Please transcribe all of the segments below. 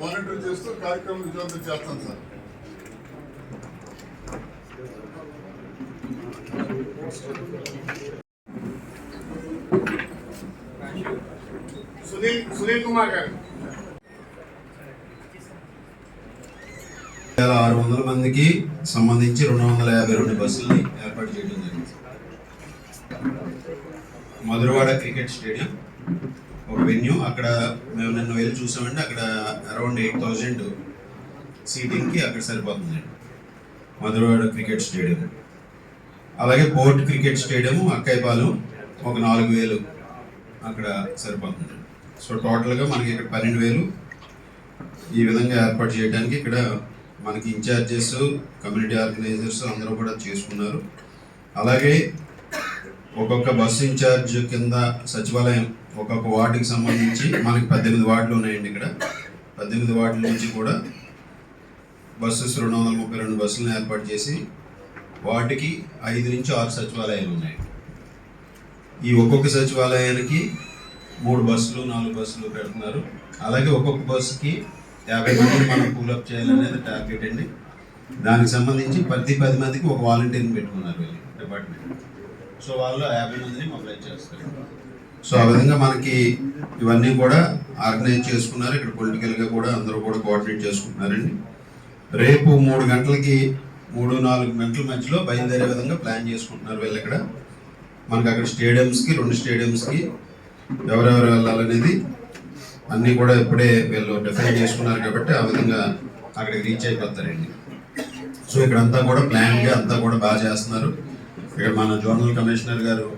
Monitor చేస్తూ కార్యక్రమం విజయవంతం చేస్తాం సార్. సునీల్ సునీల్ కుమార్ గారు. వేల ఆరు వందల మందికి సంబంధించి రెండు వందల యాభై రెండు బస్సుల్ని ఏర్పాటు చేయడం జరిగింది. Madhurawada cricket stadium. ఒక వెన్యూ అక్కడ మేము నిన్న వెళ్ళి చూసామంటే అక్కడ అరౌండ్ ఎయిట్ థౌజండ్ సీటింగ్కి అక్కడ సరిపోతుందండి మధురవాడ క్రికెట్ స్టేడియం. అలాగే పోర్ట్ క్రికెట్ స్టేడియం అక్కైపాలెం ఒక నాలుగు వేలు అక్కడ సరిపోతుంది. సో టోటల్గా మనకి ఇక్కడ పన్నెండు వేలు ఈ విధంగా ఏర్పాటు చేయడానికి ఇక్కడ మనకి ఇన్ఛార్జెస్ కమ్యూనిటీ ఆర్గనైజర్స్ అందరూ కూడా చేసుకున్నారు. అలాగే ఒక్కొక్క బస్సు ఇన్ఛార్జ్ కింద సచివాలయం ఒక్కొక్క వార్డుకి సంబంధించి మనకి పద్దెనిమిది వార్డులు ఉన్నాయండి ఇక్కడ. పద్దెనిమిది వార్డుల నుంచి కూడా బస్సెస్ రెండు వందల ముప్పై రెండు బస్సులను ఏర్పాటు చేసి వాటికి ఐదు నుంచి ఆరు సచివాలయాలు ఉన్నాయి. ఈ ఒక్కొక్క సచివాలయానికి మూడు బస్సులు నాలుగు బస్సులు పెడుతున్నారు. అలాగే ఒక్కొక్క బస్సుకి యాభై మందిని మనం పూలప్ చేయాలనేది టార్గెట్ అండి. దానికి సంబంధించి ప్రతి పది మందికి ఒక వాలంటీర్ని పెట్టుకున్నారు వీళ్ళు డిపార్ట్మెంట్ సో వాళ్ళు యాభై మందిని మొబైల్ చేస్తారు. సో ఆ విధంగా మనకి ఇవన్నీ కూడా ఆర్గనైజ్ చేసుకున్నారు. ఇక్కడ పొలిటికల్గా కూడా అందరూ కూడా కోఆర్డినేట్ చేసుకుంటున్నారండి. రేపు మూడు గంటలకి మూడు నాలుగు గంటల మధ్యలో బయలుదేరే విధంగా ప్లాన్ చేసుకుంటున్నారు వీళ్ళు ఇక్కడ. మనకి అక్కడ స్టేడియంస్కి రెండు స్టేడియంస్కి ఎవరెవరు వెళ్ళాలనేది అన్నీ కూడా ఇప్పుడే వీళ్ళు డిఫైన్ చేసుకున్నారు కాబట్టి ఆ విధంగా అక్కడికి రీచ్ అయిపోతారండి. సో ఇక్కడ అంతా కూడా ప్లాన్గా అంతా కూడా బాగా చేస్తున్నారు. ఇక్కడ మన జోనల్ కమిషనర్ గారు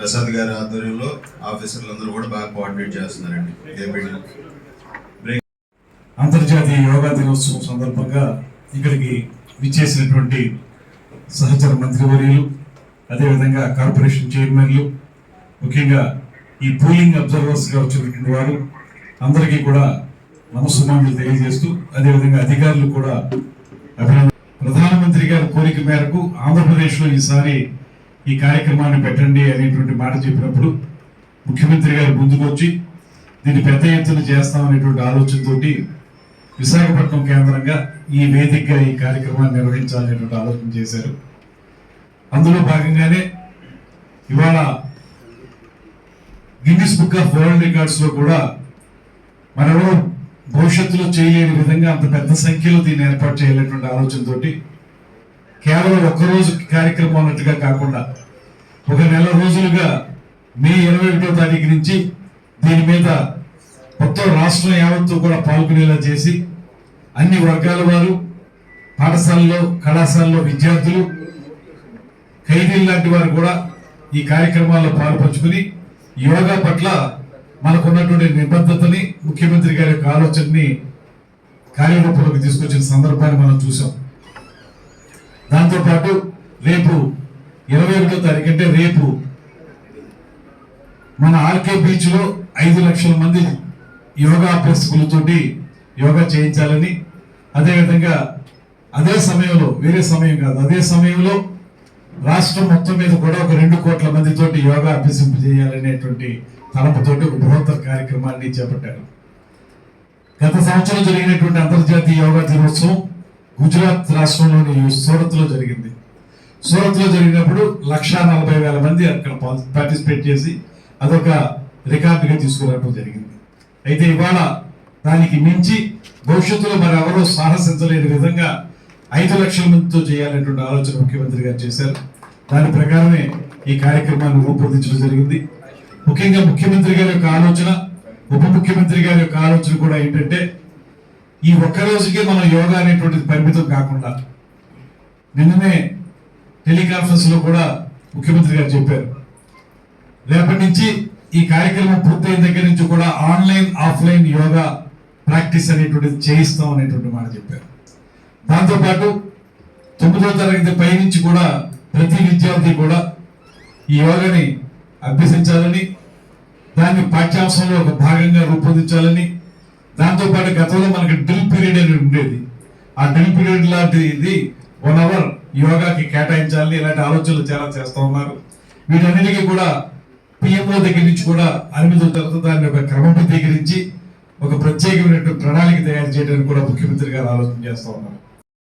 ప్రసాద్ గారి ఆధ్వర్యంలో ఆఫీసర్లు అందరూ కూడా బాగా కోఆర్డినేట్ చేస్తున్నారండి. అంతర్జాతీయ యోగా దినోత్సవం సందర్భంగా ఇక్కడికి విచ్చేసినటువంటి సహచర మంత్రివర్యులు అదేవిధంగా కార్పొరేషన్ చైర్మన్లు ముఖ్యంగా ఈ పోలింగ్ అబ్జర్వర్స్గా వచ్చినటువంటి వారు అందరికీ కూడా నమస్సుమానులు తెలియజేస్తూ అదేవిధంగా అధికారులు కూడా అభినందన ప్రధానమంత్రి గారి కోరిక మేరకు ఆంధ్రప్రదేశ్లో ఈసారి ఈ కార్యక్రమాన్ని పెట్టండి అనేటువంటి మాట చెప్పినప్పుడు ముఖ్యమంత్రి గారు ముందుకు వచ్చి దీన్ని పెద్ద ఎత్తున చేస్తామనేటువంటి ఆలోచనతోటి విశాఖపట్నం కేంద్రంగా ఈ వేదికగా ఈ కార్యక్రమాన్ని నిర్వహించాలనేటువంటి ఆలోచన చేశారు. అందులో భాగంగానే ఇవాళ గిన్నిస్ బుక్ ఆఫ్ వరల్డ్ రికార్డ్స్లో కూడా మనలో భవిష్యత్తులో చేయలేని విధంగా అంత పెద్ద సంఖ్యలో దీన్ని ఏర్పాటు చేయాలనేటువంటి ఆలోచనతోటి కేవలం ఒక్క రోజు కార్యక్రమం అన్నట్టుగా కాకుండా ఒక నెల రోజులుగా మే ఇరవై ఒకటో తారీఖు నుంచి దీని మీద మొత్తం రాష్ట్రం యావత్తు కూడా పాల్గొనేలా చేసి అన్ని వర్గాల వారు పాఠశాలలో కళాశాలలో విద్యార్థులు ఖైదీలు లాంటి వారు కూడా ఈ కార్యక్రమాల్లో పాల్పంచుకుని యోగా పట్ల మనకున్నటువంటి నిబద్ధతని ముఖ్యమంత్రి గారి యొక్క ఆలోచనని కార్యరూపంలోకి తీసుకొచ్చిన సందర్భాన్ని మనం చూసాం దాంతోపాటు రేపు ఇరవై ఒకటో తారీఖు అంటే రేపు మన ఆర్కే బీచ్లో ఐదు లక్షల మంది యోగా అభ్యసకులతోటి యోగా చేయించాలని అదేవిధంగా అదే సమయంలో వేరే సమయం కాదు అదే సమయంలో రాష్ట్రం మొత్తం మీద కూడా ఒక రెండు కోట్ల మందితోటి యోగా అభ్యసింప చేయాలనేటువంటి తలపుతోటి ఒక బృహత్తర కార్యక్రమాన్ని చేపట్టారు. గత సంవత్సరం జరిగినటువంటి అంతర్జాతీయ యోగా దినోత్సవం గుజరాత్ రాష్ట్రంలోని సూరత్లో జరిగింది. సూరత్లో జరిగినప్పుడు లక్షా నలభై వేల మంది అక్కడ పార్టిసిపేట్ చేసి అదొక రికార్డుగా తీసుకురావడం జరిగింది. అయితే ఇవాళ దానికి మించి భవిష్యత్తులో మరి ఎవరో సాహసించలేని విధంగా ఐదు లక్షల మందితో చేయాలనేటువంటి ఆలోచన ముఖ్యమంత్రి గారు చేశారు. దాని ప్రకారమే ఈ కార్యక్రమాన్ని రూపొందించడం జరిగింది. ముఖ్యంగా ముఖ్యమంత్రి గారి యొక్క ఆలోచన ఉప ముఖ్యమంత్రి గారి యొక్క ఆలోచన కూడా ఏంటంటే ఈ ఒక్క రోజుకే మనం యోగా అనేటువంటిది పరిమితం కాకుండా నిన్ననే టెలికాన్ఫరెన్స్లో కూడా ముఖ్యమంత్రి గారు చెప్పారు. రేపటి నుంచి ఈ కార్యక్రమం పూర్తయిన దగ్గర నుంచి కూడా ఆన్లైన్ ఆఫ్లైన్ యోగా ప్రాక్టీస్ అనేటువంటిది చేయిస్తాం అనేటువంటి మాట చెప్పారు. దాంతోపాటు తొమ్మిదో తరగతి పై నుంచి కూడా ప్రతి విద్యార్థి కూడా ఈ యోగాని అభ్యసించాలని దాన్ని పాఠ్యాంశంలో ఒక భాగంగా రూపొందించాలని దాంతోపాటు గతంలో మనకి డ్రిల్ పీరియడ్ అని ఉండేది. ఆ డ్రిల్ పీరియడ్ లాంటి ఇది వన్ అవర్ యోగాకి కేటాయించాలని ఇలాంటి ఆలోచనలు చాలా చేస్తూ ఉన్నారు. వీటన్నిటికీ కూడా పిఎంఓ దగ్గర నుంచి కూడా అనుమతి తర్వాత దాన్ని ఒక క్రమబద్ధీకరించి ఒక ప్రత్యేకమైనటువంటి ప్రణాళిక తయారు చేయడానికి కూడా ముఖ్యమంత్రి గారు ఆలోచన చేస్తూ ఉన్నారు.